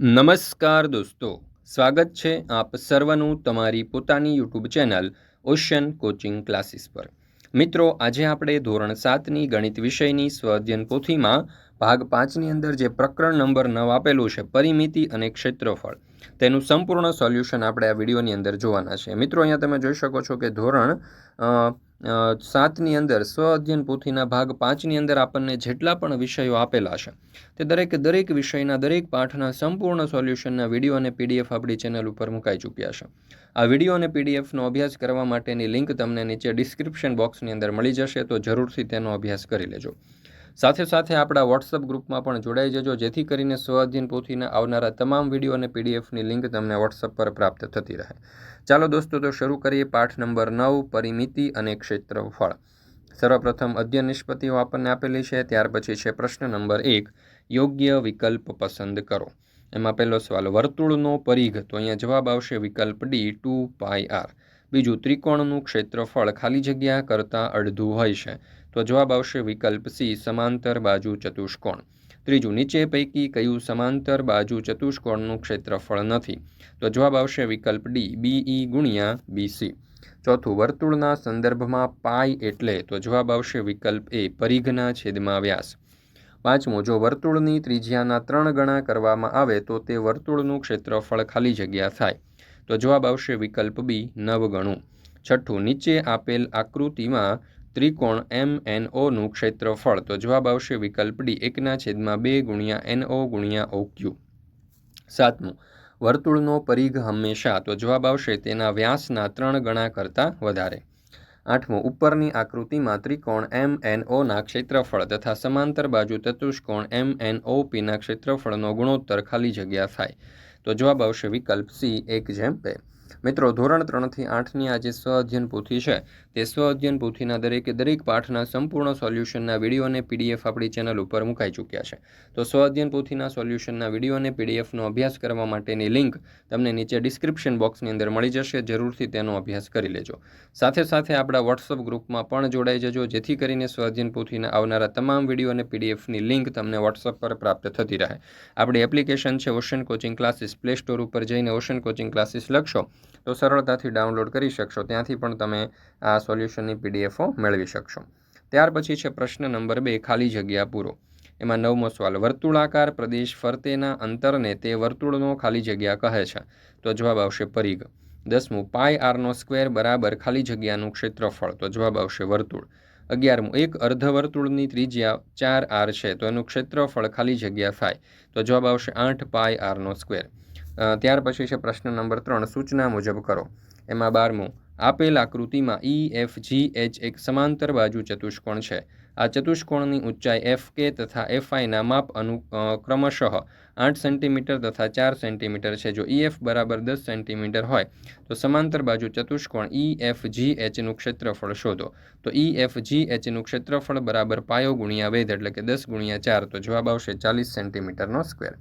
નમસ્કાર દોસ્તો, સ્વાગત છે આપ સર્વનું તમારી પોતાની YouTube channel ocean coaching classes પર. મિત્રો, આજે આપણે ધોરણ સાતની ગણિત વિષયની સ્વઅધ્યયન પોથીમાં ભાગ પાંચની અંદર જે પ્રકરણ નંબર નવ આપેલું છે, પરિમિતિ અને ક્ષેત્રફળ. તેનું સંપૂર્ણ સોલ્યુશન આપણે આ વિડીયોની અંદર જોવાના છે. મિત્રો, અહીંયા તમે જોઈ શકો છો કે ધોરણ સાતની અંદર સ્વ અધ્યયન પોથીના ભાગ પાંચની અંદર આપણને જેટલા પણ વિષયો આપેલા છે, તે દરેક દરેક વિષયના દરેક પાઠના સંપૂર્ણ સોલ્યુશનના વીડિયો અને પીડીએફ આપણી ચેનલ ઉપર મુકાઈ ચૂક્યા છે. આ વીડિયો અને પીડીએફનો અભ્યાસ કરવા માટેની લિંક તમને નીચે ડિસ્ક્રિપ્શન બોક્સની અંદર મળી જશે, તો જરૂરથી તેનો અભ્યાસ કરી લેજો. સાથે સાથે આપણા વોટ્સઅપ ગ્રુપમાં પણ જોડાઈ જજો, જેથી કરીને સ્વાધીન પોથીના આવનારા તમામ વીડિયો અને પીડીએફની લિંક તમને વોટ્સઅપ પર પ્રાપ્ત થતી રહે. ચાલો દોસ્તો, તો શરૂ કરીએ પાઠ નંબર નવ, પરિમિતિ અને ક્ષેત્રફળ. સર્વપ્રથમ અધ્યયન નિષ્પત્તિઓ આપણને આપેલી છે, ત્યાર પછી છે પ્રશ્ન નંબર એક, યોગ્ય વિકલ્પ પસંદ કરો. એમાં પહેલો સવાલ, વર્તુળનો પરિઘ, તો અહીંયા જવાબ આવશે વિકલ્પ ડી, ટુ પાય આર. બીજું, ત્રિકોણનું ક્ષેત્રફળ ખાલી જગ્યા કરતાં અડધું હોય છે. તો જવાબ આવશે વિકલ્પ સી, સમાંતર બાજુ ચતુષ્કોણ. ત્રીજું, નીચે પૈકી કયું સમાંતર બાજુ ચતુષ્કોણનું ક્ષેત્રફળ નથી? તો જવાબ આવશે વિકલ્પ ડી, બીઈ ગુણ્યા બીસી. ચોથું, વર્તુળના સંદર્ભમાં પાય એટલે તો જવાબ આવશે વિકલ્પ એ, પરિઘના છેદમાં વ્યાસ. પાંચમું, જો વર્તુળની ત્રિજ્યાના ત્રણ ગણા કરવામાં આવે તો તે વર્તુળનું ક્ષેત્રફળ ખાલી જગ્યા થાય. તો જવાબ આવશે વિકલ્પ બી નવ ગણું છઠ્ઠું, નીચે આપેલ આકૃતિમાં ત્રિકોણ એમ એન ઓનું ક્ષેત્રફળ. તો જવાબ આવશે વિકલ્પ ડી, એકના છેદમાં બે ગુણ્યા એન ઓ ગુણ્યા ઓ ક્યુ સાતમું, વર્તુળનો પરિઘ હંમેશા. તો જવાબ આવશે તેના વ્યાસના ત્રણ ગણા કરતાં વધારે. આઠમું, ઉપરની આકૃતિમાં ત્રિકોણ એમ એન ઓના ક્ષેત્રફળ તથા સમાંતર બાજુ ચતુષ્કોણ એમ એન ઓ પીના ક્ષેત્રફળનો ગુણોત્તર ખાલી જગ્યા થાય. તો જવાબ આવશે વિકલ્પ સી, એક જેમ બે. મિત્રો, ધોરણ ત્રણથી આઠની આ જે સ્વ અધ્યયન પૂથી છે તે સ્વ અધ્યયન પોથીના દરેકે દરેક પાઠના સંપૂર્ણ સોલ્યુશનના વીડિયો અને પીડીએફ આપણી ચેનલ ઉપર મુકાઈ ચૂક્યા છે. તો સ્વ અધ્યયન પોથીના સોલ્યુશનના વીડિયો અને પીડીએફનો અભ્યાસ કરવા માટેની લિંક તમને નીચે ડિસ્ક્રિપ્શન બોક્સની અંદર મળી જશે. જરૂરથી તેનો અભ્યાસ કરી લેજો. સાથે સાથે આપણા વોટ્સઅપ ગ્રુપમાં પણ જોડાઈ જજો, જેથી કરીને સ્વ અધ્યયન પોથીના આવનારા તમામ વીડિયો અને પીડીએફની લિંક તમને વોટ્સઅપ પર પ્રાપ્ત થતી રહે. આપણી એપ્લિકેશન છે ocean coaching classes play store ઉપર જઈને ઓશન કોચિંગ ક્લાસીસ લખશો, તો સરળતાથી ડાઉનલોડ કરી શકશો. ત્યાંથી પણ તમે આ સોલ્યુશનની પીડીએફો મેળવી શકશો. ત્યાર પછી છે પ્રશ્ન નંબર બે, ખાલી જગ્યા પૂરો. એમાં નવમો સવાલ, વર્તુળાકાર પ્રદેશ ફરતેના અંતરને તે વર્તુળનો ખાલી જગ્યા કહે છે? તો જવાબ આવશે પરિઘ. દસમું પાય આરનો સ્ક્વેર બરાબર ખાલી જગ્યાનું ક્ષેત્રફળ. તો જવાબ આવશે વર્તુળ. અગિયારમું, એક અર્ધવર્તુળની ત્રિજ્યા ચાર આર છે, તો એનું ક્ષેત્રફળ ખાલી જગ્યા થાય તો જવાબ આવશે આઠ પાય આરનો સ્ક્વેર. ત્યાર પછી છે પ્રશ્ન નંબર ત્રણ, સૂચના મુજબ કરો. એમાં બારમું આપેલ આકૃતિમાં ઈ એફ જી એચ એક સમાંતર બાજુ ચતુષ્કોણ છે. આ ચતુષ્કોણની ઊંચાઈ એફ કે તથા એફઆઈના માપ અનુ ક્રમશઃ આઠ સેન્ટીમીટર તથા ચાર સેન્ટીમીટર છે. જો ઈ એફ બરાબર દસ સેન્ટીમીટર હોય, તો સમાંતર બાજુ ચતુષ્કોણ ઈ એફ જી એચનું ક્ષેત્રફળ શોધો. તો ઈ એફ જી એચનું ક્ષેત્રફળ બરાબર પાયો ગુણ્યા વેધ એટલે કે દસ ગુણ્યા ચાર, તો જવાબ આવશે ચાલીસ સેન્ટીમીટરનો સ્ક્વેર.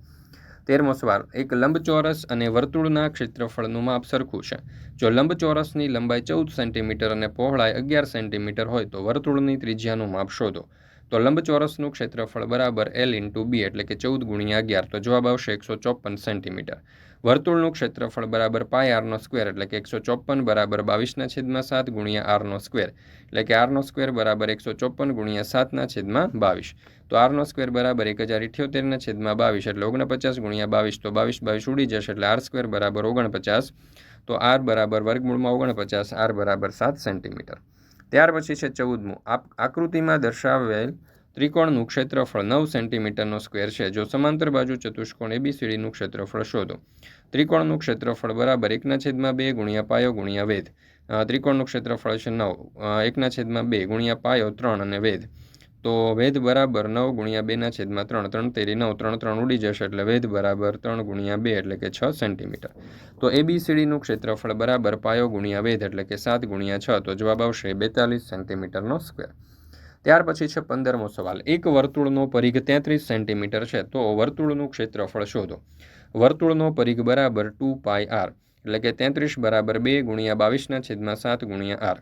તેરમો સવાલ. એક લંબચોરસ અને વર્તુળના ક્ષેત્રફળનું માપ સરખું છે. જો લંબચોરસની લંબાઈ ચૌદ સેન્ટીમીટર અને પહોળાઈ અગિયાર સેન્ટીમીટર હોય તો વર્તુળની ત્રિજ્યાનું માપ શોધો. તો લંબચોરસનું ક્ષેત્રફળ બરાબર એલ ઇન્ટુ બી એટલે કે ચૌદ ગુણ્યા અગિયાર. તો જવાબ આવશે એકસો ચોપન સેન્ટીમીટર. વર્તુળનું ક્ષેત્રફળ બરાબર પાય આરનો સ્ક્વેર એટલે કે એકસો ચોપન બરાબર બાવીસના છેદમાં સાત ગુણ્યા આરનો સ્ક્વેર એટલે કે આરનો સ્ક્વેર બરાબર એકસો ચોપન ગુણ્યા સાતના છેદમાં બાવીસ. તો આરનો સ્ક્વેર બરાબર એક હજાર ઇઠ્યોતેરના છેદમાં બાવીસ એટલે ઓગણપચાસ ગુણ્યા બાવીસ. તો બાવીસ બાવીસ ઉડી જશે એટલે આર સ્ક્વેર બરાબર ઓગણપચાસ. તો આર બરાબર વર્ગમૂળમાં ઓગણપચાસ આર બરાબર સાત સેન્ટીમીટર. ત્યાર પછી છે ચૌદમું. આકૃતિમાં દર્શાવેલ ત્રિકોણનું ક્ષેત્રફળ નવ સેન્ટીમીટરનો સ્ક્વેર છે. જો સમાંતર બાજુ ચતુષ્કોણ એબીસીડીનું ક્ષેત્રફળ શોધો. ત્રિકોણનું ક્ષેત્રફળ બરાબર એકના છેદમાં બે ગુણ્યા પાયો ગુણ્યા વેધ. ત્રિકોણનું ક્ષેત્રફળ છે નવ. એકના છેદમાં બે ગુણ્યા પાયો ત્રણ અને વેધ. તો વેદ બરાબર નવ ગુણ્યા બેના છેદમાં ત્રણ ત્રણ તેરી નવ, ત્રણ ત્રણ ઉડી જશે એટલે વેદ બરાબર ત્રણ ગુણ્યા બે એટલે કે છ સેન્ટીમીટર. તો એબીસીડીનું ક્ષેત્રફળ બરાબર પાયો ગુણ્યા વેધ એટલે કે સાત ગુણ્યા છ, તો જવાબ આવશે બેતાલીસ સેન્ટીમીટરનો સ્ક્વેર ત્યાર પછી છે પંદરમો સવાલ. એક વર્તુળનો પરિઘ તેત્રીસ સેન્ટીમીટર છે, તો વર્તુળનું ક્ષેત્રફળ શોધો. વર્તુળનો પરિઘ બરાબર ટુ પાય આર, એટલે કે તેત્રીસ બરાબર બે ગુણ્યા બાવીસના છેદમાં સાત ગુણ્યા આર.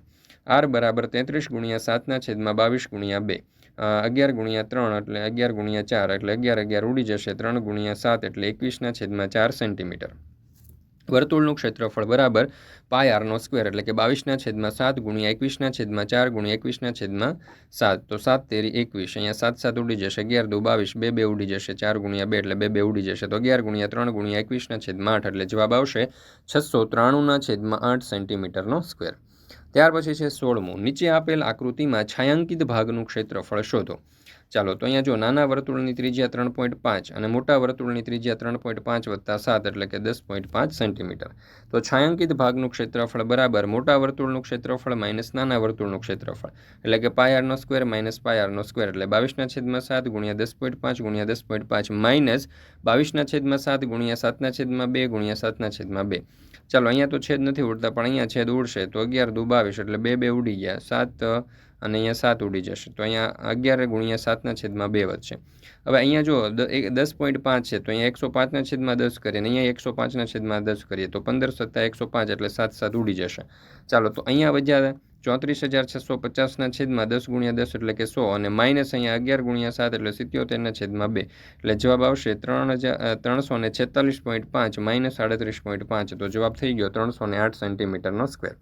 આર બરાબર તેત્રીસ ગુણ્યા સાતના છેદમાં બાવીસ ગુણ્યા બે. અગિયાર ગુણ્યા ત્રણ એટલે અગિયાર ગુણ્યા ચાર એટલે અગિયાર અગિયાર ઉડી જશે. ત્રણ ગુણ્યા સાત એટલે એકવીસના છેદમાં ચાર સેન્ટીમીટર. વર્તુળનું ક્ષેત્રફળ બરાબર પાય આરનો સ્ક્વેર એટલે કે બાવીસના છેદમાં સાત ગુણ્યા એકવીસના છેદમાં ચાર ગુણ્યા એકવીસના છેદમાં સાત. તો સાત તેરી એકવીસ. અહીંયા સાત સાત ઉડી જશે. અગિયાર દો બાવીસ. બે બે ઉડી જશે. ચાર ગુણ્યા બે એટલે બે બે ઉડી જશે. તો અગિયાર ગુણ્યા ત્રણ ગુણ્યા એકવીસના છેદમાં આઠ એટલે જવાબ આવશે છસો ત્રાણુંના છેદમાં આઠ સેન્ટીમીટરનો સ્ક્વેર ત્યાર પછી છે સોળમું. નીચે આપેલ આકૃતિમાં છાયાંકિત ભાગનું ક્ષેત્રફળ શોધો. ચાલો, તો અહીંયા જો નાના વર્તુળની ત્રિજ્યા ત્રણ પોઈન્ટ પાંચ અને મોટા વર્તુળની ત્રિજ્યા ત્રણ પોઈન્ટ પાંચ વત્તા સાત એટલે કે દસ પોઈન્ટ પાંચ સેન્ટીમીટર. તો છાયાંકિત ભાગનું ક્ષેત્રફળ બરાબર મોટા વર્તુળનું ક્ષેત્રફળ માઇનસ નાના વર્તુળનું ક્ષેત્રફળ. એટલે કે પાયારનો સ્ક્વેર માઇનસ પાયારનો સ્ક્વેર એટલે બાવીસના છેદમાં સાત ગુણ્યા દસ પોઈન્ટ પાંચ ગુણ્યા દસ પોઈન્ટ પાંચ માઇનસ બાવીસના છેદમાં સાત ગુણ્યા સાતના છેદમાં બે ગુણ્યા સાતના છેદમાં બે. ચાલો, અહીંયા તો છેદ નથી ઉડતા, પણ અહીંયા છેદ ઉડશે તો અગિયાર દુ બાવીસ એટલે બે બે ઉડી ગયા. સાત અને અહીંયા સાત ઉડી જશે. તો અહીંયા અગિયાર ગુણ્યા સાતના છેદમાં બે વધશે. હવે અહીંયા જો દસ પોઈન્ટ પાંચ છે, તો અહીંયા એકસો પાંચના છેદમાં દસ કરીએ અને અહીંયા એકસો પાંચના છેદમાં દસ કરીએ, તો પંદર સત્તા એકસો પાંચ એટલે સાત સાત ઉડી જશે. ચાલો, તો અહીંયા વધ્યા ચોત્રીસ હજાર છસો પચાસના છેદમાં દસ ગુણ્યા દસ એટલે કે સો અને માઇનસ અહીંયા અગિયાર ગુણ્યા સાત એટલે સિત્યોતેરના છેદમાં બે. એટલે જવાબ આવશે ત્રણ હજાર ત્રણસો ને છેતાલીસ પોઈન્ટ પાંચ, માઇનસ સાડત્રીસ પોઈન્ટ પાંચ. તો જવાબ થઈ ગયો ત્રણસો ને આઠ સેન્ટીમીટરનો સ્ક્વેર.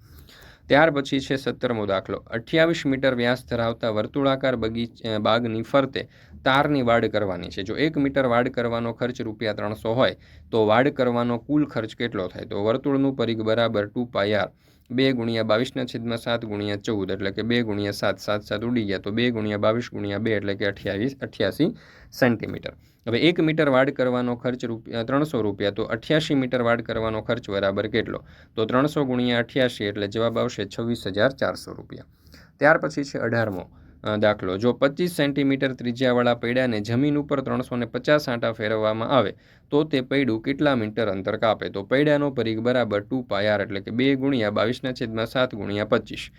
ત્યાર પછી છે સત્તરમો દાખલો. અઠ્યાવીસ મીટર વ્યાસ ધરાવતા વર્તુળાકાર બગીચા બાગની ફરતે તારની વાડ કરવાની છે. જો એક મીટર વાડ કરવાનો ખર્ચ રૂપિયા ત્રણસો હોય, તો વાડ કરવાનો કુલ ખર્ચ કેટલો થાય? તો વર્તુળનું પરિઘ બરાબર ટુ પાય બે ગુણ્યા બાવીસના છેદમાં સાત ગુણ્યા ચૌદ એટલે કે બે ગુણ્યા સાત સાત સાત ઉડી ગયા તો બે ગુણ્યા બાવીસ ગુણ્યા બે એટલે કે અઠ્યાવીસ, અઠ્યાસી સેન્ટીમીટર. હવે એક મીટર વાડ કરવાનો ખર્ચ રૂપિયા, ત્રણસો રૂપિયા, તો અઠ્યાસી મીટર વાડ કરવાનો ખર્ચ બરાબર કેટલો? તો ત્રણસો ગુણ્યા અઠ્યાસી એટલે જવાબ આવશે છવ્વીસ હજાર ચારસો રૂપિયા. ત્યાર પછી છે અઢારમો. દાખલો. જો પચીસ સેન્ટીમીટર ત્રિજ્યાવાળા પૈડાને જમીન ઉપર ત્રણસો ને પચાસ આંટા ફેરવવામાં આવે, તો તે પૈડું કેટલા મીટર અંતર કાપે? તો પૈડાનો પરિઘ બરાબર ટુ પાયાર એટલે કે બે ગુણ્યા બાવીસના છેદમાં સાત ગુણ્યા પચીસ.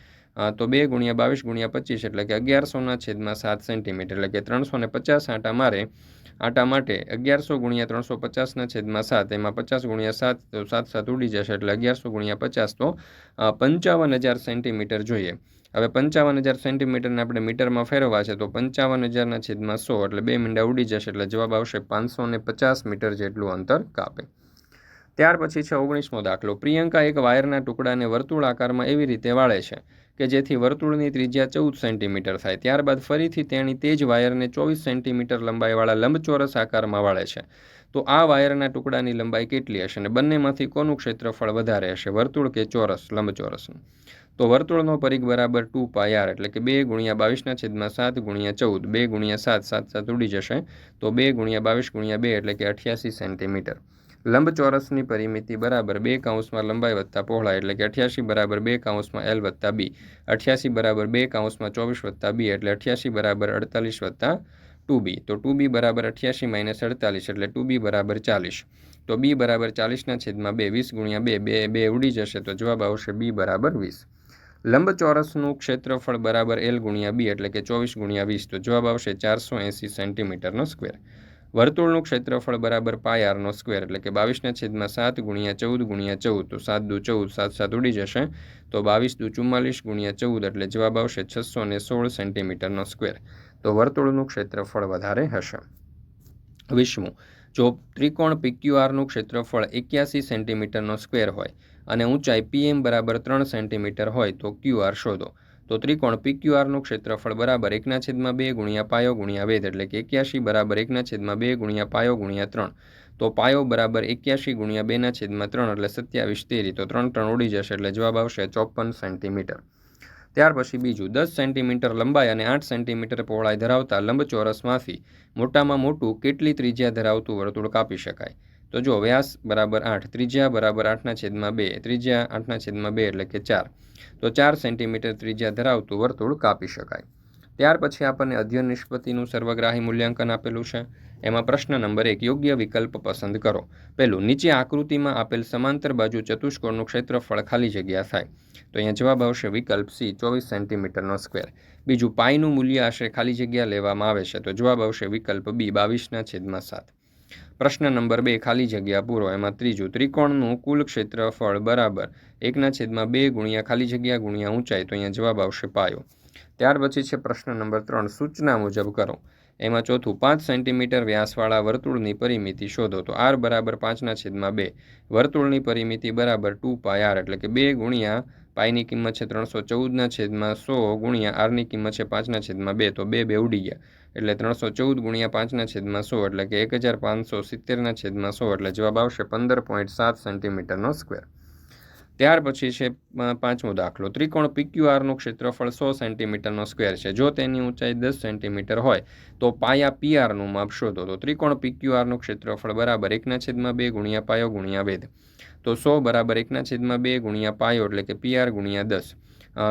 તો બે ગુણ્યા બાવીસ ગુણ્યા પચીસ એટલે કે અગિયારસોના છેદમાં સાત સેન્ટીમીટર એટલે કે ત્રણસો ને પચાસ આંટા મારે, આટા માટે અગિયારસો ગુણ્યા ત્રણસો પચાસના છેદમાં સાત, એમાં પચાસ ગુણ્યા સાત તો સાત સાત ઉડી જશે એટલે અગિયારસો ગુણ્યા પચાસ તો પંચાવન હજાર સેન્ટીમીટર જોઈએ. હવે પંચાવન હજાર સેન્ટીમીટરને આપણે મીટરમાં ફેરવવા છે, તો પંચાવન હજારના છેદમાં સો એટલે બે મીંડા ઉડી જશે એટલે જવાબ આવશે પાંચસો ને પચાસ મીટર જેટલું અંતર કાપે. ત્યાર પછી છે ઓગણીસમો દાખલો. પ્રિયંકા એક વાયરના ટુકડાને વર્તુળ આકારમાં એવી રીતે વાળે છે કે જેથી વર્તુળની ત્રિજ્યા ચૌદ સેન્ટીમીટર થાય. ત્યારબાદ ફરીથી તેણી તે જ વાયરને ચોવીસ સેન્ટીમીટર લંબાઈવાળા લંબચોરસ આકારમાં વાળે છે. તો આ વાયરના ટુકડાની લંબાઈ કેટલી હશે? અને બંનેમાંથી કોનું ક્ષેત્રફળ વધારે હશે? વર્તુળ કે ચોરસ? લંબચોરસનું. તો વર્તુળનો પરિઘ બરાબર ટુ પાય એટલે કે બે ગુણ્યા બાવીસના છેદમાં સાત ગુણ્યા ચૌદ, બે ગુણ્યા સાત સાત સાત ઉડી જશે. તો બે ગુણ્યા બાવીસ ગુણ્યા બે એટલે કે અઠ્યાસી સેન્ટીમીટર. લંબચોરસની પરિમિતિ બરાબર બે કાઉન્સમાં લંબાઈ વત્તા પહોળાઈ એટલે કે અઠ્યાસી બરાબર બે કાઉન્સમાં એલ વત્તા બી. અઠ્યાસી બરાબર બે કાઉન્સમાં ચોવીસ વત્તા બી એટલે અઠ્યાસી બરાબર અડતાલીસ વત્તા ટુ બી. તો ટુ બી બરાબર અઠ્યાસી માઇનસ અડતાલીસ એટલે ટુ બી બરાબર ચાલીસ. તો બી બરાબર ચાલીસના છેદમાં બે, વીસ ગુણ્યા બે બે બે ઉડી જશે તો જવાબ આવશે બી બરાબર વીસ. લંબચોરસનું ક્ષેત્રફળ બરાબર એલ ગુણ્યા બી એટલે કે ચોવીસ ગુણ્યા વીસ, તો જવાબ આવશે ચારસો એંસી સેન્ટીમીટરનો સ્ક્વેર વર્તુળનું ક્ષેત્રફળ બરાબર પાય આરનો સ્ક્વેર એટલે કે બાવીસના છેદમાં સાત ગુણ્યા ચૌદ ગુણ્યા ચૌદ, તો સાત દુ ચૌદ, સાત સાત ઉડી જશે. તો બાવીસ દુ ચુમ્માલીસ ગુણ્યા ચૌદ એટલે જવાબ આવશે છસો ને સોળ સેન્ટીમીટરનો સ્ક્વેર તો વર્તુળનું ક્ષેત્રફળ વધારે હશે. વિશ્વ જો ત્રિકોણ પીક્યુઆરનું ક્ષેત્રફળ એક્યાસી સેન્ટીમીટરનો સ્ક્વેર હોય અને ઊંચાઈ પીએમ બરાબર ત્રણ સેન્ટીમીટર હોય તો ક્યુઆર શોધો. તો ત્રિકોણ પીક્યુઆરનું ક્ષેત્રફળ બરાબર એકના છેદમાં બે ગુણ્યા પાયો ગુણ્યા વેદ એટલે કે એક્યાસી બરાબર એકના છેદમાં બે ગુણ્યા પાયો ગુણ્યા ત્રણ. તો પાયો બરાબર એક્યાસી ગુણ્યા બેના છેદમાં ત્રણ એટલે સત્યાવીસ તેરી. તો ત્રણ ત્રણ ઉડી જશે એટલે જવાબ આવશે ચોપન સેન્ટીમીટર. ત્યાર પછી બીજું, દસ સેન્ટીમીટર લંબાઈ અને આઠ સેન્ટીમીટર પહોળાઈ ધરાવતા લંબચોરસમાંથી મોટામાં મોટું કેટલી ત્રિજ્યા ધરાવતું વર્તુળ કાપી શકાય? તો જો વ્યાસ બરાબર આઠ, ત્રિજ્યા બરાબર આઠના છેદમાં બે, ત્રિજ્યા આઠના છેદમાં બે એટલે કે ચાર. તો ચાર સેન્ટીમીટર ત્રિજ્યા ધરાવતું વર્તુળ કાપી શકાય. ત્યાર પછી આપણને અધ્યયન નિષ્પત્તિનું સર્વગ્રાહી મૂલ્યાંકન આપેલું છે. એમાં પ્રશ્ન નંબર એક, યોગ્ય વિકલ્પ પસંદ કરો. પહેલું, નીચે આકૃતિમાં આપેલ સમાંતર બાજુ ચતુષ્કોણનું ક્ષેત્રફળ ખાલી જગ્યા થાય. તો અહીંયા જવાબ આવશે વિકલ્પ સી, ચોવીસ સેન્ટીમીટરનો સ્ક્વેર. બીજું પાઈનું મૂલ્ય આશરે ખાલી જગ્યા લેવામાં આવે છે. તો જવાબ આવશે વિકલ્પ બી, બાવીસના છેદમાં સાત. પ્રશ્ન નંબર બે, ખાલી જગ્યા પૂરો, એમાં ત્રીજું, ત્રિકોણનું કુલ ક્ષેત્રફળ બરાબર એકના છેદમાં બે ગુણ્યા ખાલી જગ્યા ગુણ્યા ઊંચાઈ, તો અહીંયા જવાબ આવશે પાયો. ત્યાર પછી છે પ્રશ્ન નંબર ત્રણ, સૂચના મુજબ કરો. એમાં ચોથું, પાંચ સેન્ટીમીટર વ્યાસવાળા વર્તુળની પરિમિતિ શોધો, તો આર બરાબર પાંચના છેદમાં બે. વર્તુળની પરિમિતિ બરાબર ટુ પાય આર, એટલે કે બે ગુણ્યા પાયની કિંમત છે ત્રણસો ચૌદના છેદમાં સો ગુણ્યા આરની કિંમત છે પાંચના છેદમાં બે, તો બે બે ઉડી ગયા. એટલે ત્રણસો ચૌદ ગુણ્યા પાંચના છેદમાં સો, એટલે કે એક હજાર પાંચસો સિત્તેરના છેદમાં સો, એટલે જવાબ આવશે પંદર પોઈન્ટ સાત સેન્ટીમીટરનો સ્ક્વેર. ત્યાર પછી છે પાંચમો દાખલો. ત્રિકોણ પીક્યુઆરનું ક્ષેત્રફળ સો સેન્ટીમીટરનો સ્ક્વેર છે. જો તેની ઊંચાઈ દસ સેન્ટીમીટર હોય, તો પાયા પીઆરનું માપ શોધો. તો ત્રિકોણ પીક્યુઆરનું ક્ષેત્રફળ બરાબર એકના છેદમાં બે ગુણ્યા પાયો ગુણ્યા વેદ તો સો બરાબર એકના છેદમાં બે ગુણ્યા પાયો, એટલે કે પીઆર ગુણ્યા દસ.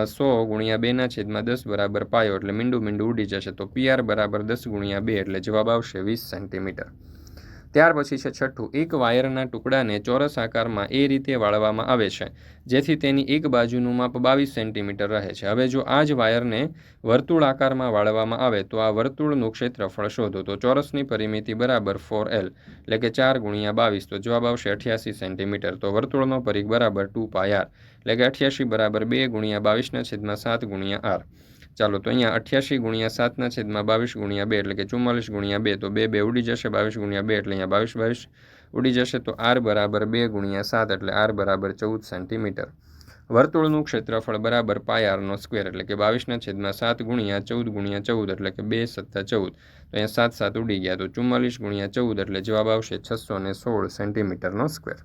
સો ગુણ્યા બેના છેદમાં દસ બરાબર પાયો એટલે મીંડું મીંડું ઉડી જશે. તો પીઆર બરાબર દસ ગુણ્યા બે એટલે જવાબ આવશે વીસ સેન્ટીમીટર ત્યાર પછી છે છઠ્ઠું, એક વાયરના ટુકડાને ચોરસ આકારમાં એ રીતે વાળવામાં આવે છે, જેથી તેની એક બાજુનું માપ બાવીસ સેન્ટીમીટર રહે છે. હવે જો આ જ વાયરને વર્તુળ આકારમાં વાળવામાં આવે, તો આ વર્તુળનું ક્ષેત્રફળ શોધો. તો ચોરસની પરિમિતિ બરાબર ફોર એલ એટલે કે ચાર ગુણ્યા બાવીસ. તો જવાબ આવશે અઠ્યાસી સેન્ટીમીટર. તો વર્તુળનો પરિઘ બરાબર ટુ પાય આર એટલે કે અઠ્યાસી બરાબર બે ગુણ્યા બાવીસના છેદમાં સાત ગુણ્યા આર ચાલો તો અહીંયા અઠ્યાસી ગુણ્યા સાતના છેદમાં બાવીસ ગુણ્યા બે એટલે કે ચુમ્માલીસ ગુણ્યા બે, તો બે બે ઉડી જશે બાવીસ ગુણ્યા બે એટલે અહીંયા બાવીસ બાવીસ ઉડી જશે, તો આર બરાબર બે ગુણ્યા સાત એટલે આર બરાબર ચૌદ સેન્ટીમીટર. વર્તુળનું ક્ષેત્રફળ બરાબર પાય આરનો સ્ક્વેર એટલે કે બાવીસના છેદમાં સાત ગુણ્યા ચૌદ ગુણ્યા ચૌદ એટલે કે બે સત્તા ચૌદ. તો અહીંયા સાત સાત ઉડી ગયા, તો ચુમ્માલીસ ગુણ્યા ચૌદ એટલે જવાબ આવશે છસો ને સોળ સેન્ટીમીટરનો સ્ક્વેર.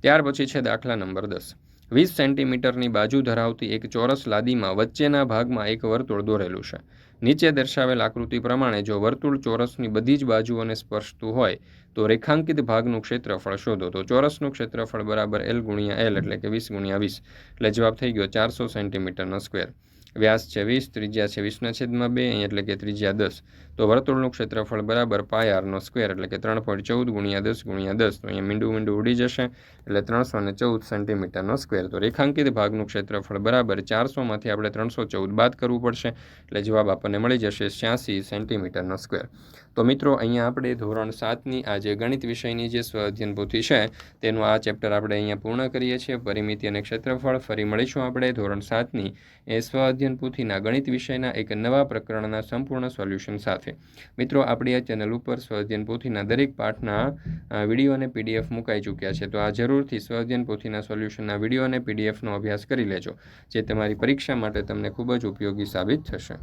ત્યાર પછી છે દાખલા નંબર દસ. વીસ સેન્ટીમીટરની બાજુ ધરાવતી એક ચોરસ લાદીમાં વચ્ચેના ભાગમાં એક વર્તુળ દોરેલું છે. નીચે દર્શાવેલ આકૃતિ પ્રમાણે જો વર્તુળ ચોરસની બધી જ બાજુઓને સ્પર્શતું હોય તો રેખાંકિત ભાગનું ક્ષેત્રફળ શોધો. તો ચોરસનું ક્ષેત્રફળ બરાબર એલ ગુણ્યા એલ એટલે કે વીસ ગુણ્યા વીસ. એટલે જવાબ થઈ ગયો ચારસો સેન્ટીમીટરનો સ્ક્વેર. વ્યાસ છે વીસ, ત્રિજ્યા છે વીસના છેદમાં બે એટલે કે ત્રિજ્યા દસ. તો વર્તુળનું ક્ષેત્રફળ બરાબર પાય આરનો સ્ક્વેર એટલે કે ત્રણ પોઈન્ટ ચૌદ ગુણ્યા દસ ગુણ્યા દસ. તો અહીંયા મીંડું મીંડું ઉડી જશે એટલે ત્રણસો ને ચૌદ સેન્ટીમીટરનો સ્ક્વેર. તો રેખાંકિત ભાગનું ક્ષેત્રફળ બરાબર ચારસોમાંથી આપણે ત્રણસો ચૌદ બાદ કરવું પડશે. એટલે જવાબ આપણને મળી જશે છ્યાસી સેન્ટીમીટરનો સ્ક્વેર. તો મિત્રો, અહીંયા આપણે ધોરણ સાતની આ જે ગણિત વિષયની જે સ્વ અધ્યયન પોથી છે, તેનું આ ચેપ્ટર આપણે અહીંયા પૂર્ણ કરીએ છીએ. પરિમિતિ અને ક્ષેત્રફળ ફરી મળીશું આપણે ધોરણ સાતની એ સ્વ અધ્યયન પોથીના ગણિત વિષયના એક નવા પ્રકરણના સંપૂર્ણ સોલ્યુશન સાથે. મિત્રો, આપણી આ ચેનલ ઉપર સ્વ અધ્યયન પોથીના દરેક પાઠના વીડિયો અને પીડીએફ મુકાઈ ચૂક્યા છે. તો આ જરૂરથી સ્વ અધ્યયન પોથીના સોલ્યુશનના વીડિયો અને પીડીએફનો અભ્યાસ કરી લેજો, જે તમારી પરીક્ષા માટે તમને ખૂબ જ ઉપયોગી સાબિત થશે.